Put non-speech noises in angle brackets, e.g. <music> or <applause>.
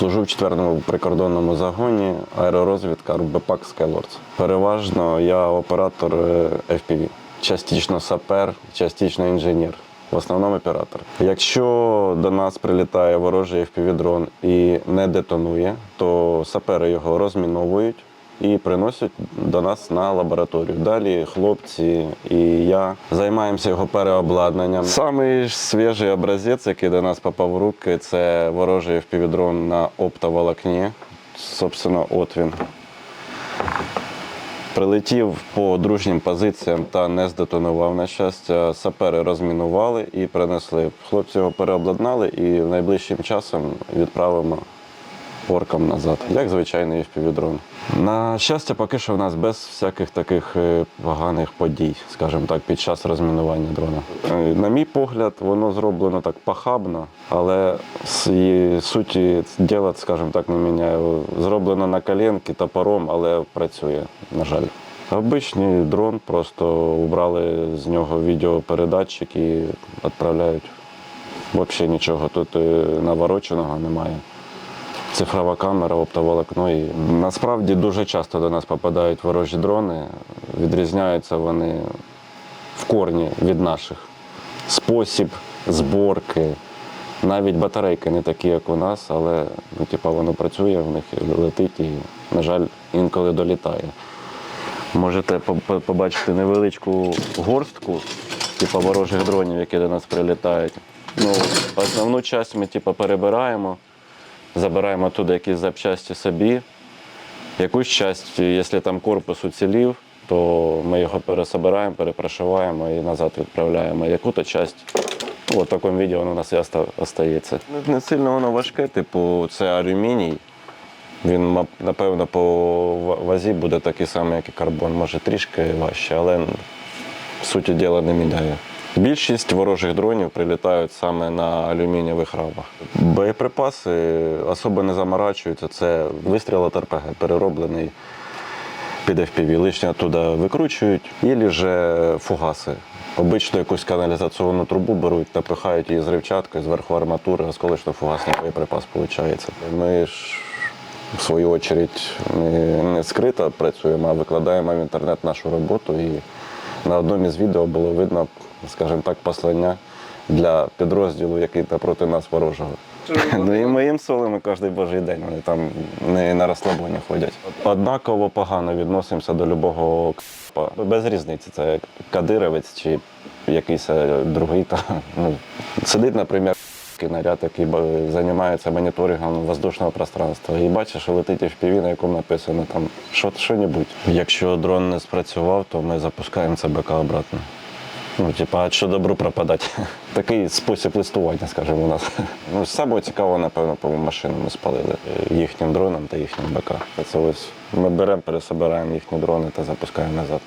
Служу в 4-му прикордонному загоні аеророзвідка РБПАК Skylords. Переважно я оператор е, FPV. Частично сапер, частично інженер. В основному оператор. Якщо до нас прилітає ворожий FPV-дрон і не детонує, то сапери його розміновують і приносять до нас на лабораторію. Далі хлопці і я займаємося його переобладнанням. Самий свіжий образець, який до нас попав в руки, це ворожий FPV-дрон на оптоволокні. Собственно, от він. Прилетів по дружнім позиціям та не здетонував. На щастя, сапери розмінували і принесли. Хлопці його переобладнали і найближчим часом відправимо оркам назад, як звичайний FPV-дрон. На щастя, поки що в нас без всяких таких е, поганих подій, скажімо так, під час розмінування дрона. Е, На мій погляд, воно зроблено так похабно, але суті діла, скажімо так, не міняє. Зроблено на коленки топором, але працює, на жаль. Обичний дрон, просто убрали з нього відеопередатчик і відправляють. Взагалі нічого тут е, навороченого немає цифрова камера, оптоволокно. І насправді дуже часто до нас попадають ворожі дрони. Відрізняються вони в корні від наших. Спосіб зборки, навіть батарейки не такі, як у нас, але ну, типу, воно працює в них летить і, на жаль, інколи долітає. Можете по- по- побачити невеличку горстку, типу ворожих дронів, які до нас прилітають. Ну, основну часть ми типу, перебираємо, забираємо туди якісь запчасті собі. Якусь часть, якщо там корпус уцілів, то ми його пересобираємо, перепрошиваємо і назад відправляємо. Яку-то часть ну, в такому віді воно у нас і остається. Не- Не сильно воно важке, типу, це алюміній. Він, напевно, по вазі буде такий самий, як і карбон, може трішки важче, але суті діла не міняє. Більшість ворожих дронів прилітають саме на алюмінієвих рамах. Боєприпаси особо не заморачуються. Це вистріл от РПГ, перероблений під FPV. Лишнє туди викручують, і же фугаси. Обично якусь каналізаційну трубу беруть, напихають її з ривчаткою, зверху арматури, осколочно-фугасний боєприпас виходить. Ми ж в свою не, не скрито працюємо, а викладаємо в інтернет нашу роботу. І на одному із відео було видно, скажімо так, послання для підрозділу, який проти нас ворожого. Ну і ми їм солимо кожен божий день. Вони там не на розслаблення ходять. Однаково погано відносимося до любого к**па. Без різниці, це кадировець чи якийсь е, другий. Та, ну, сидить, наприклад, наряд, який ба- займається моніторингом воздушного пространства. І бачиш, що летить FPV, на якому написано там що, що-небудь. Якщо дрон не спрацював, то ми запускаємо ЦБК обратно. Ну, типа, а що добру пропадати? <laughs> Такий спосіб листування, скажімо, у нас. <laughs> Ну, саме цікаво, напевно, по машину ми спалили е, їхнім дроном та їхнім БК. Це ось ми беремо, пересобираємо їхні дрони та запускаємо назад.